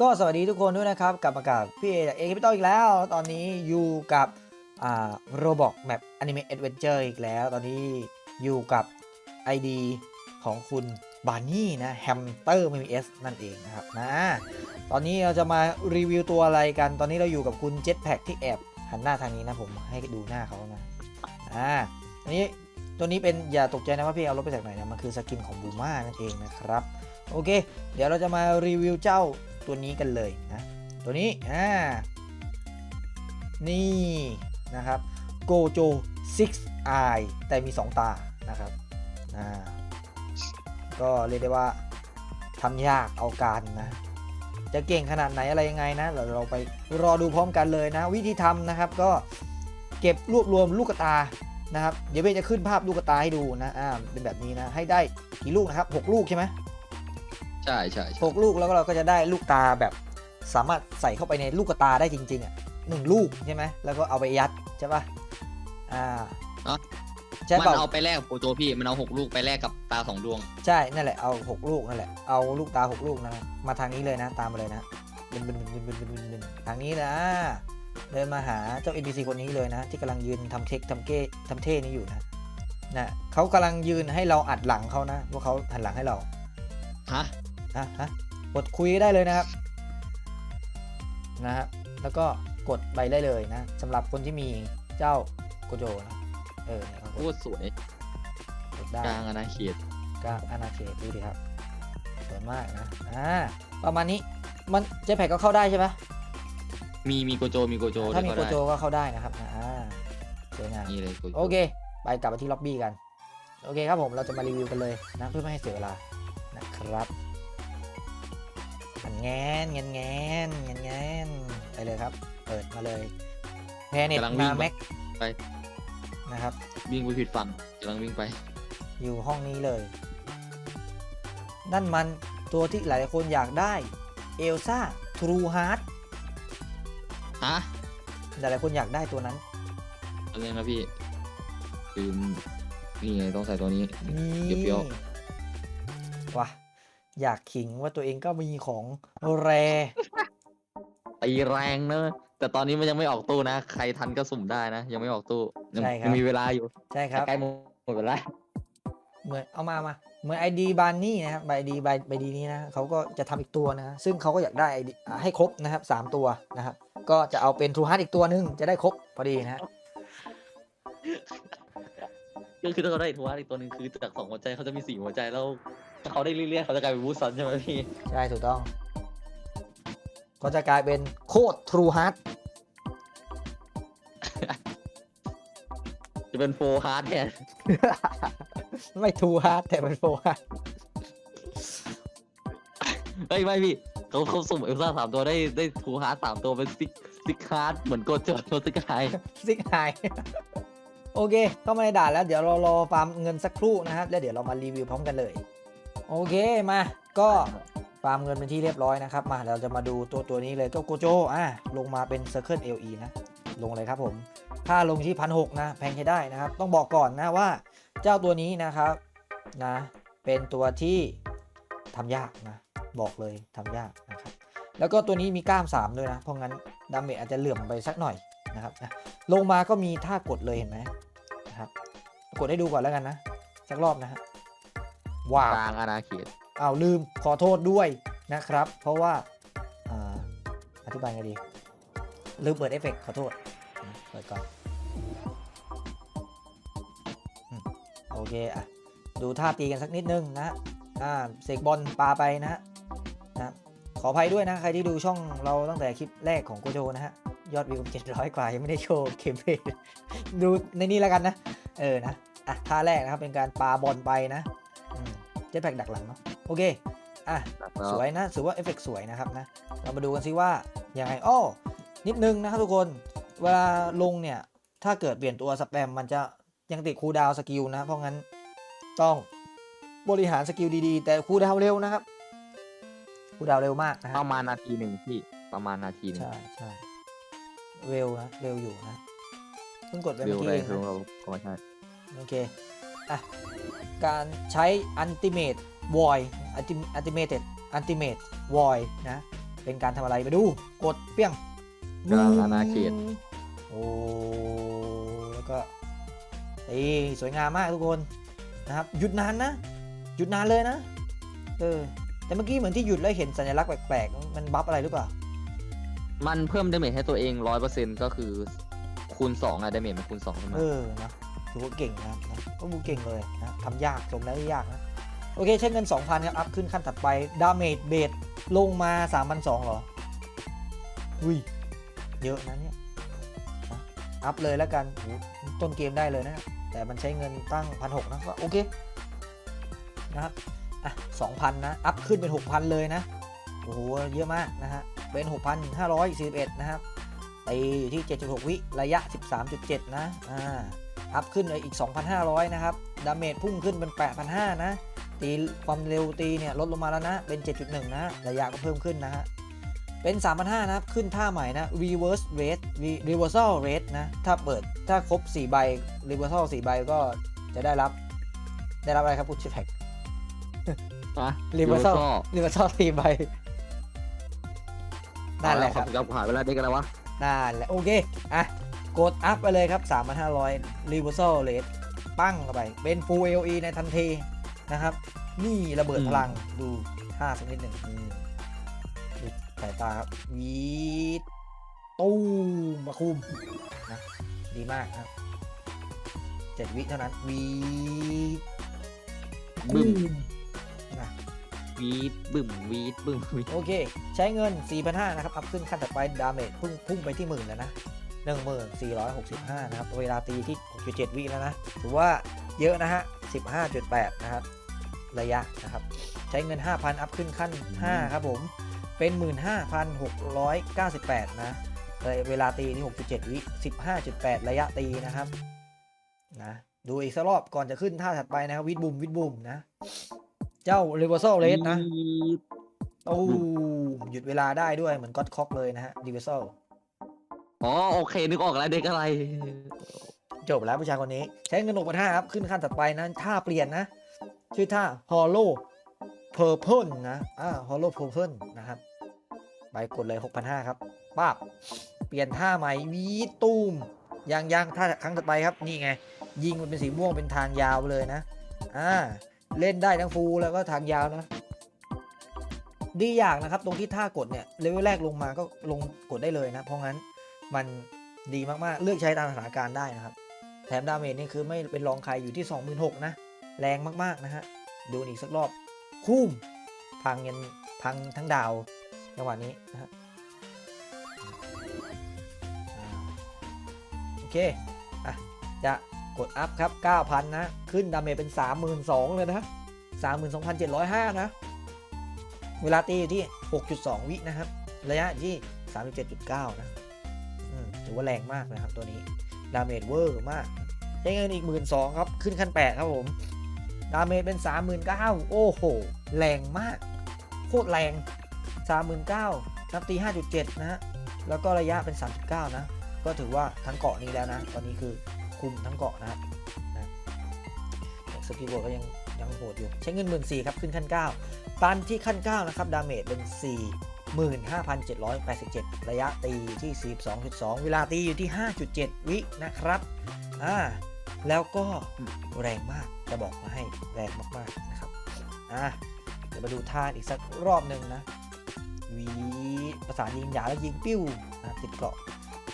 ก็สวัสดีทุกคนด้วยนะครับกลับมากับพี่เอจากเอคิพิตอลอีกแล้ว ตอนนี้อยู่กับอ่าโรบอกแมปอนิเมะแอดเวนเจอร์อีกแล้ว ตอนนี้อยู่กับ ID ของคุณบาร์นี่นะแฮมเตอร์มีเอสนั่นเองนะครับนะตอนนี้เราจะมารีวิวตัวอะไรกัน ตอนนี้เราอยู่กับคุณเจ็ตแพ็กที่แอบหันหน้าทางนี้นะผมให้ดูหน้าเขานะอ่าอันนี้ตัวนี้เป็นอย่าตกใจนะว่าพี่เอารถไปจากไหนนะมันคือสกินของบูม่านั่นเองนะครับ โอเค เดี๋ยวเราจะมารีวิวเจ้า ตัวนี้กันเลยนะตัวนี้อ่านี่นะครับโกโจ6 Eye แต่มี 2 ตานะครับอ่าก็เรียกได้ว่าทำยากเอาการนะ จะเก่งขนาดไหนอะไรยังไงนะเราเราไปรอดูพร้อมกันเลยนะ วิธีทำนะครับก็เก็บรวบรวมลูกตานะครับ เดี๋ยวเบจะขึ้นภาพลูกตาให้ดูนะอ่าเป็นแบบนี้นะให้ได้กี่ลูกนะครับ 6 ลูกใช่ไหม ใช่ใช่ใช่หกลูกแล้วก็เราก็จะได้ลูกตาแบบสามารถใส่เข้าไปในลูกตาได้จริง ๆ อะหนึ่งลูกใช่ไหมแล้วก็เอาไปยัดใช่ปะอ่าใช่มันเปล่าเอาไปแลกกับโปรโจพี่มันเอาหกลูกไปแลกกับตาสองดวง ใช่นั่นแหละเอาหกลูกนั่นแหละเอาลูกตาหกลูกนะมาทางนี้เลยนะตามมาเลยนะบึนบึนบึนบึนบึนบึนบึนทางนี้นะเดินมาหาเจ้า NPC คนนี้เลยนะ ที่กำลังยืนทำเทคทำเก้ทำเท่นี้อยู่นะนะเขากำลังยืนให้เราอัดหลังเขานะว่าเขาหันหลังให้เรา ฮะ อะฮะกดคุยได้เลยนะครับนะฮะแล้วก็กดไปได้เลยนะสำหรับคนที่มีเจ้าโกโจนะเออเนี่ยโคตรสวยกดได้กลางอาณาเขตกลางอาณาเขตดูดิครับสวยมากนะอ่าประมาณนี้มันเจ็ตแพ็กก็เข้าได้ใช่ไหมมีมีโกโจมีโกโจถ้ามีด้วยโกก็โจได้ก็เข้าได้นะครับอ่าสวยงามนี่เลยโกโจโอเค ไปกลับมาที่ล็อบบี้กัน โอเคครับผมเราจะมารีวิวกันเลยนะเพื่อไม่ให้เสียเวลานะครับ งันแงนงันแงนงันแงนไปเลยครับ เปิดมาเลยแพเน็ตกำลังวิ่มางแม็กไป นะครับ วิ่งไปผิดฝั่งกำลังวิ่งไป อยู่ห้องนี้เลย นั่นมันตัวที่หลายคนอยากได้เอลซ่าทรูฮาร์ดฮะหลายๆคนอยากได้ตัวนั้น อะไรนะพี่คือนี่ไงต้องใส่ตัวนี้ นี่เปรี้ยว ว่ะ อยากขิงว่าตัวเองก็มีของแรตีแรงเนอะแต่ตอนนี้มันยังไม่ออกตู้นะ ใครทันก็สุ่มได้นะ ยังไม่ออกตู้ยังยังมีเวลาอยู่ใช่ครับ ใกล้หมดเวลาเหมือนเอามามาเหมือนไอดีบานนี่นะครับใบดีใบใบดีนี้นะเขาก็จะทำอีกตัวนะซึ่งเขาก็อยากได้ ID อ่าให้ครบนะครับสามตัวนะครับ ก็จะเอาเป็นทรูฮาร์ดอีกตัวหนึงจะได้ครบพอดีนะฮะก็คือถ้าเขาได้ทัวร์อีกตัวหนึ่งคือจากสองหัวใจเขาจะมีสี่หัวใจแล้ว ถ้าเขาได้เรื่อยๆเขาจะกลายเป็นวูซันใช่ไหมพี่ ใช่ถูกต้อง ก็จะกลายเป็นโคตรทรูฮาร์ดจะเป็นโฟฮาร์ดแทนไม่ทรูฮาร์ดแต่เป็นโฟฮาร์ดเฮ้ยไม่พี่เขาเขาสุ่มเอลซ่าสามตัวได้ได้ทูฮาร์ดสามตัวเป็นซิกซิกฮาร์ดเหมือนโกโจโรซิกไฮซิกไฮโอเค เข้ามาในด่านแล้วเดี๋ยวเรารอฟาร์มเงินสักครู่นะครับแล้วเดี๋ยวเรามารีวิวพร้อมกันเลย โอเคมา ก็ฟาร์มเงินเป็นที่เรียบร้อยนะครับ มาเราจะมาดูตัวตัวนี้เลยก็โกโจอะลงมาเป็น Circle LE นะ ลงเลยครับผมค่าลงที่พันหนะ แพงใช้ได้นะครับ ต้องบอกก่อนนะว่าเจ้าตัวนี้นะครับนะเป็นตัวที่ทำยากนะ บอกเลยทำยากนะครับ แล้วก็ตัวนี้มีกล้าม 3 ด้วยนะ เพราะงั้นดาเมจอาจจะเหลื่อมไปสักหน่อยนะครับลงมาก็มีท่ากดเลยเห็นไหมนะครับกดให้ดูก่อนแล้วกันนะสักรอบนะฮะ ว้าวกลางอาณาเขตอ้าวลืมขอโทษด้วยนะครับ เพราะว่าอ่าอธิบายไงดี ลืมเปิดเอฟเฟกต์ขอโทษนะเปิดก่อนอืมโอเคอะดูท่าตีกันสักนิดนึงนะอ่าเสกบอลปาไปนะฮะนะขออภัยด้วยนะ ใครที่ดูช่องเราตั้งแต่คลิปแรกของโกโจนะฮะ ยอดวิว700กว่า ยังไม่ได้โชว์เคมเพลย์ดูในนี้แล้วกันนะ เออนะอะท่าแรกนะครับเป็นการปาบอลไปนะ เจ็ตแพ็กดักหลังเนาะโอเคอะสวยนะถือว่าเอฟเฟกต์สวยนะครับนะเรามาดูกันซิว่ายังไงอ้อนิดนึงนะครับทุกคนเวลาลงเนี่ย ถ้าเกิดเปลี่ยนตัวสแปมมันจะยังติดคูลดาวน์สกิลนะ เพราะงั้นต้องบริหารสกิลดีๆ แต่คูลดาวน์เร็วนะครับคูลดาวน์เร็วมากนะฮะประมาณนาทีหนึ่งพี่ประมาณนาทีหนึ่งใช่ใช่เร็วนะเร็วอยู่นะเพิ่งกดไปเร็เมื่วอกี้แรเองงคือนะเราก็ไม่ใช่โอเค อะการใช้ Ultimate Void Ultimated Ultimate Void นะ เป็นการทำอะไรไปดู กดเปี้ยงกลางอาณาเขตโอ้ แล้วก็ตีสวยงามมากทุกคนนะครับ หยุดนานนะ หยุดนานเลยนะ เออ แต่เมื่อกี้เหมือนที่หยุดแล้วเห็นสัญลักษณ์แปลกๆ มันบัฟอะไรหรือเปล่า มันเพิ่มดาเมจให้ตัวเองร้อยเปอร์เซ็นต์ก็คือคูณสองอะดาเมจมันคูณสองใช่ไหมเออนะ ถือว่าเก่งนะครับนะก็บูเก่งเลยนะทำยากสมแล้วที่ยากนะโอเคใช้เงิน 2,000 ครับ อัพขึ้นขั้นถัดไป ดาเมจเบสลงมา 3,200เหรออุ้ย เยอะนะเนี่ยอัพเลยแล้วกันโหต้นเกมได้เลยนะ แต่มันใช้เงินตั้ง 1,600 นะก็โอเค นะครับ อะ 2,000 นะ อัพขึ้นเป็น 6,000 เลยนะ โอ้โห เยอะมากนะฮะ เป็น 6,541 นะครับไปอยู่ที่ 7.6 วิ ระยะ 13.7 นะ อ่า อัพขึ้นเลยอีก 2,500 นะครับ ดาเมจพุ่งขึ้นเป็น 8,500 นะ ตีความเร็วตีเนี่ยลดลงมาแล้วนะ เป็น 7.1 นะ ระยะก็เพิ่มขึ้นนะฮะ เป็น 3,500 นะครับ ขึ้นท่าใหม่นะ reverse rate re- reversal rate นะ ถ้าเปิด ถ้าครบ 4 ใบ reversal 4 ใบก็จะได้รับ ได้รับอะไรครับคุณชิแพ็กอะ Reversal Reversal reversal 4ใบนั่นแหละครับเราผ่านเวลาได้กันแล้ววะนั่นแหละโอเค อะ กดอัพไปเลยครับ 3,500 reversal rate ปั้งเข้าไป เป็น full AOE ในทันทีนะครับ นี่ระเบิดอืมพลังดูท่าสักนิดหนึ่งนี่ดูสายตาครับวีดตู้มมาคุมนะดีมากครับเจ็ดวิเท่านั้นวีดบึ้มนะวีดบึ้มวีดบึ้มวีดโอเค ใช้เงิน 4,500นะครับ อัพขึ้นขั้นต่อไปดาเมจพุ่งพุ่งไปที่หมื่นแล้วนะ 1465 นะครับ เวลาตีที่ 6.7 วิแล้วนะ ถือว่าเยอะนะฮะ 15.8 นะครับ ระยะนะครับ ใช้เงิน 5,000 อัพขึ้นขั้น 5 ครับผม เป็น 15,698 นะเวลาตีที่ 6.7 วิ 15.8 ระยะตีนะครับ นะ ดูอีกสักรอบก่อนจะขึ้นท่าถัดไปนะครับ วิดบุมวิดบุมนะ เจ้า reversal rate นะวีดตู้มหยุดเวลาได้ด้วยเหมือนก็อดคอกเลยนะฮะดิวิเซล อ๋อโอเค นึกออกแล้วเด็กอะไร จบแล้วผู้ชายคนนี้ ใช้เงินหกพันห้าครับ ขึ้นขั้นถัดไปนะท่าเปลี่ยนนะ ชื่อท่า hollow purple นะ อ่า hollow purple นะครับ ไปกดเลย6,500ครับป้าบเปลี่ยนท่าใหม่วีตูมยังยังท่าครั้งถัดไปครับ นี่ไง ยิงมันเป็นสีม่วงเป็นทางยาวเลยนะ อ่า เล่นได้ทั้งฟูแล้วก็ทางยาวนะดีอย่างนะครับ ตรงที่ท่ากดเนี่ยเลเวลแรกลงมาก็ลงกดได้เลยนะ เพราะงั้น มันดีมากๆ เลือกใช้ตามสถานการณ์ได้นะครับ แถมดาเมจนี่คือไม่เป็นรองใครอยู่ที่ 26,000นะ แรงมากๆนะฮะ ดูอีกสักรอบ คุ้ม พังยันพังทั้งดาวจังหวะนี้นะฮะโอเค อะ จะกดอัพครับ 9,000 นะ ขึ้นดาเมจเป็น 32,000 เลยนะ 32,705 นะ เวลาตีอยู่ที่ 6.2 วินะครับ ระยะที่ 37.9 นะ ถือว่าแรงมากนะครับตัวนี้ดาเมจเวอร์มากใช้เงินอีก 1 2ื่นครับ ขึ้นขั้น 8 ครับผม ดาเมจเป็น 39,000โอ้โห แรงมาก โคตรแรง 39,000นับตี 5.7 นะฮะ แล้วก็ระยะเป็น 39 นะ ก็ถือว่าทั้งเกาะนี้แล้วนะ ตอนนี้คือคุมทั้งเกาะนะนะสกิลบวกก็ยังยังโหดอยู่ ใช้เงิน 1 4ื่นครับ ขึ้นขั้น9ตันที่ขั้น 9 นะครับ ดาเมจเป็น 45,787 ระยะตีที่ 42.2 เวลาตีอยู่ที่ 5.7 วินะครับอ่าแล้วก็แรงมากจะบอกมาให้แรงมากๆนะครับอ่าเดี๋ยวมาดูท่าอีกสักรอบหนึ่งนะวีประสานยิงหยาแล้วยิงปิ้วนะติดเกราะ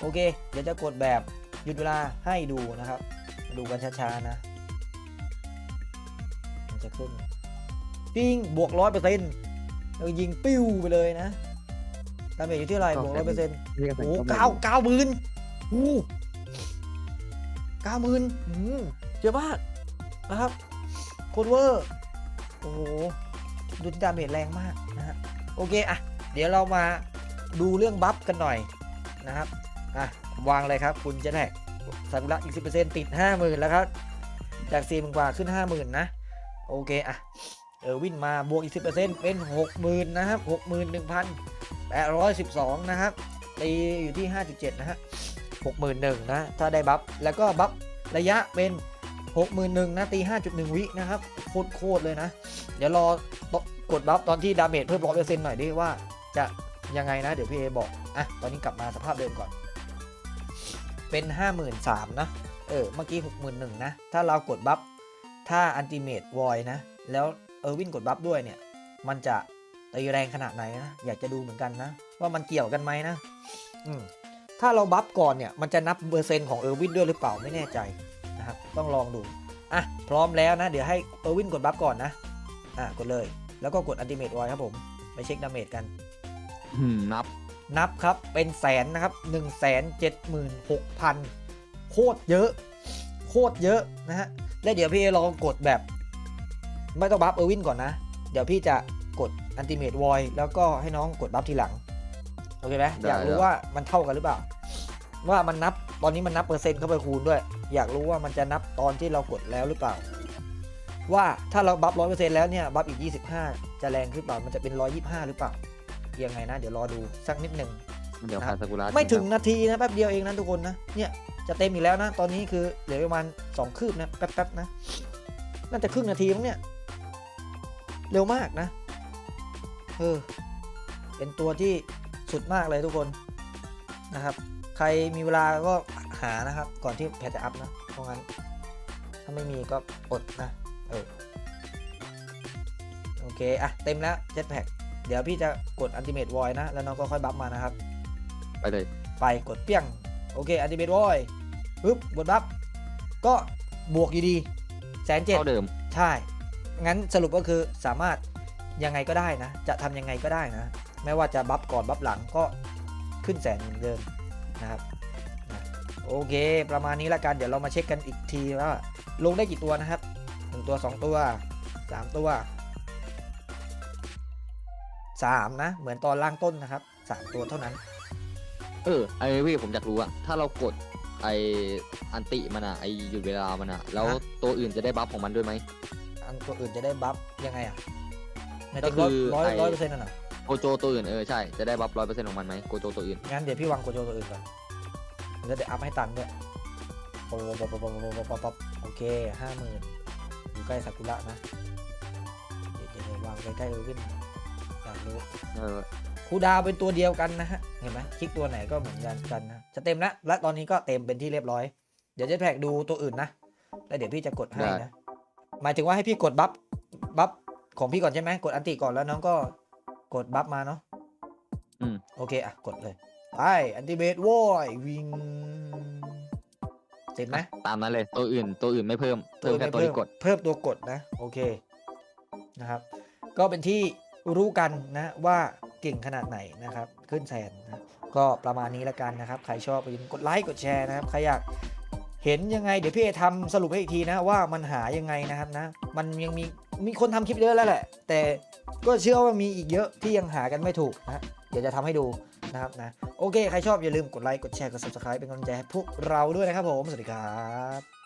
โอเค เดี๋ยวจะกดแบบหยุดเวลาให้ดูนะครับ ดูกันช้าๆนะมันจะขึ้น ปิ้งบวกร้อยเปอร์เซ็นต์แล้วยิงปิ้วไปเลยนะ ดาเมจอยู่ที่เท่าไหร่บวกร้อยเปอร์เซ็นต์เรียกโอ้โหเก้าเก้าหมื่นโอ้เก้าหมื่นอืมเยอะมากนะครับโคตรเวอร์โอ้โหดูที่ดาเมจแรงมากนะฮะโอเคอะเดี๋ยวเรามาดูเรื่องบัฟกันหน่อยนะครับอะวางเลยครับคุณจะแท็กซากุระอีก10%ติด50,000แล้วครับจาก4 0,000กว่าขึ้น50,000นะโอเคอะเออวินมาบวกอีก10%เป็น60,000นะครับ61,812นะครับ ตีอยู่ที่ 5.7 นะฮะ 61,000 นะ ถ้าได้บัฟ แล้วก็บัฟระยะเป็น 61,000 นะ ตี 5.1 วินะครับ โคตรโคตรเลยนะ เดี๋ยวรอกดบัฟตอนที่ดาเมจเพิ่ม100%หน่อยดิว่าจะยังไงนะ เดี๋ยวพี่เอบอก อะ ตอนนี้กลับมาสภาพเดิมก่อน เป็น 53,000 นะ เออ เมื่อกี้ 61,000 นะ ถ้าเรากดบัฟ ถ้าอันติเมตวอยนะ แล้วเออวินกดบัฟด้วยเนี่ย มันจะ ตีแรงขนาดไหนนะ อยากจะดูเหมือนกันนะ ว่ามันเกี่ยวกันไหมนะอืมถ้าเราบัฟก่อนเนี่ย มันจะนับเปอร์เซ็นต์ของเออร์วินด้วยหรือเปล่าไม่แน่ใจนะครับ ต้องลองดู อะ พร้อมแล้วนะ เดี๋ยวให้เออร์วินกดบัฟก่อนนะ อะ กดเลย แล้วก็กดอันติเมตวอยครับผม ไปเช็คดาเมจกันหืมนับ นับครับ เป็นแสนนะครับ1 7 6 0 0 0โคตรเยอะ โคตรเยอะนะฮะ แล้วเดี๋ยวพี่ลองกดแบบ ไม่ต้องบัฟเออร์วินก่อนนะ เดี๋ยวพี่จะกด อันติเมตวอยแล้วก็ให้น้องกดบัฟทีหลัง โอเคไหมได้อยากรู้ได้ว่ามันเท่ากันหรือเปล่า ว่ามันนับตอนนี้มันนับเปอร์เซ็นต์เข้าไปคูณด้วย อยากรู้ว่ามันจะนับตอนที่เรากดแล้วหรือเปล่า ว่าถ้าเราบัฟร้อยเปอร์เซ็นต์แล้วเนี่ยบัฟอีก 25 จะแรงขึ้นเปล่ามันจะเป็น 125 หรือเปล่า ยังไงนะเดี๋ยวรอดูสักนิดหนึ่ง เดี๋ยวคาซากุระไม่ถึงจรินาทีนะแป๊บเดียวเองนะทุกคนนะเนี่ยจะเต็มอีกแล้วนะ ตอนนี้คือเหลือประมาณ2คืบนะแป๊บๆนะน่าจะครึ่งนาทีมั้งเนี่ย เร็วมากนะ เออ เป็นตัวที่สุดมากเลยทุกคนนะครับ ใครมีเวลาก็หานะครับ ก่อนที่แพทจะอัพนะเพราะงั้น ถ้าไม่มีก็อดนะ เออ โอเค อะ เต็มแล้วเจ็ตแพ็กเดี๋ยวพี่จะกดอันติเมตวอยนะ แล้วน้องก็ค่อยบัฟมานะครับ ไปเลย ไปกดเปี้ยง โอเคอันติเมตวอยปึ๊บกดบัฟก็บวกอยู่ดีแสนเจ็ดเท่าเดิม ใช่ งั้นสรุปก็คือสามารถ ยังไงก็ได้นะ จะทำยังไงก็ได้นะ ไม่ว่าจะบัฟก่อนบัฟหลังก็ขึ้นแสนเหมือนเดิมนะครับนะโอเค ประมาณนี้ละกัน เดี๋ยวเรามาเช็คกันอีกทีว่าลงได้กี่ตัวนะครับหนึ่งตัวสองตัวสามตัวสามนะ เหมือนตอนล่างต้นนะครับสามตัวเท่านั้น เออไอพี่ผมอยากรู้อะถ้าเรากดไออันติมันอะไอหยุดเวลามันอะแล้วฮะตัวอื่นจะได้บัฟของมันด้วยไหมอันตัวอื่นจะได้บัฟยังไงอะ หมายก็ถึงคือร้อยไอ้ร้อยเปอร์เซ็นต์น่ะเหรอโกโจตัวอื่นเออใช่จะได้บัฟร้อยเปอร์เซ็นต์ของมันไหมโกโจตัวอื่นงั้นเดี๋ยวพี่วางโกโจตัวอื่นก่อนแล้วเดี๋ยวอัพให้ตันด้วยโอ้ปปปปปปโอเคห้าหมื่นอยู่ใกล้ซากุระนะเดี๋ยวเดี๋ยวเดี๋ยววางใกล้ๆเออร์วินอยากรู้เออครูดาวเป็นตัวเดียวกันนะฮะ เห็นไหมคลิกตัวไหนก็เหมือนกันกันนะจะเต็มแล้วและตอนนี้ก็เต็มเป็นที่เรียบร้อย เดี๋ยวจะแพกดูตัวอื่นนะ แล้วเดี๋ยวพี่จะกดให้นะ หมายถึงว่าให้พี่กดบัฟบัฟ ของพี่ก่อนใช่ไหมกดอันติก่อนแล้วน้องก็กดบัฟมาเนาะอืม โอเคอะกดเลยไปอันติเบตวอยวิงเสร็จไหมตามนั้นเลย ตัวอื่นตัวอื่นไม่เพิ่ม เพิ่มแค่ตัวที่กด เพิ่มตัวกดนะ โอเคนะครับ ก็เป็นที่รู้กันนะว่าเก่งขนาดไหนนะครับ ขึ้นแสนนะก็ประมาณนี้ละกันนะครับ ใครชอบอย่าลืมกดไลค์กดแชร์นะครับ ใครอยาก เห็นยังไงเดี๋ยวพี่เอทำสรุปให้อีกทีนะว่ามันหายังไงนะครับนะ มันยังมีมีคนทำคลิปเยอะแล้วแหละ แต่ก็เชื่อว่ามีอีกเยอะที่ยังหากันไม่ถูกนะเดี๋ยวจะทำให้ดูนะครับนะโอเค ใครชอบอย่าลืมกดไลค์กดแชร์กด subscribe เป็นกำลังใจให้พวกเราด้วยนะครับผม สวัสดีครับ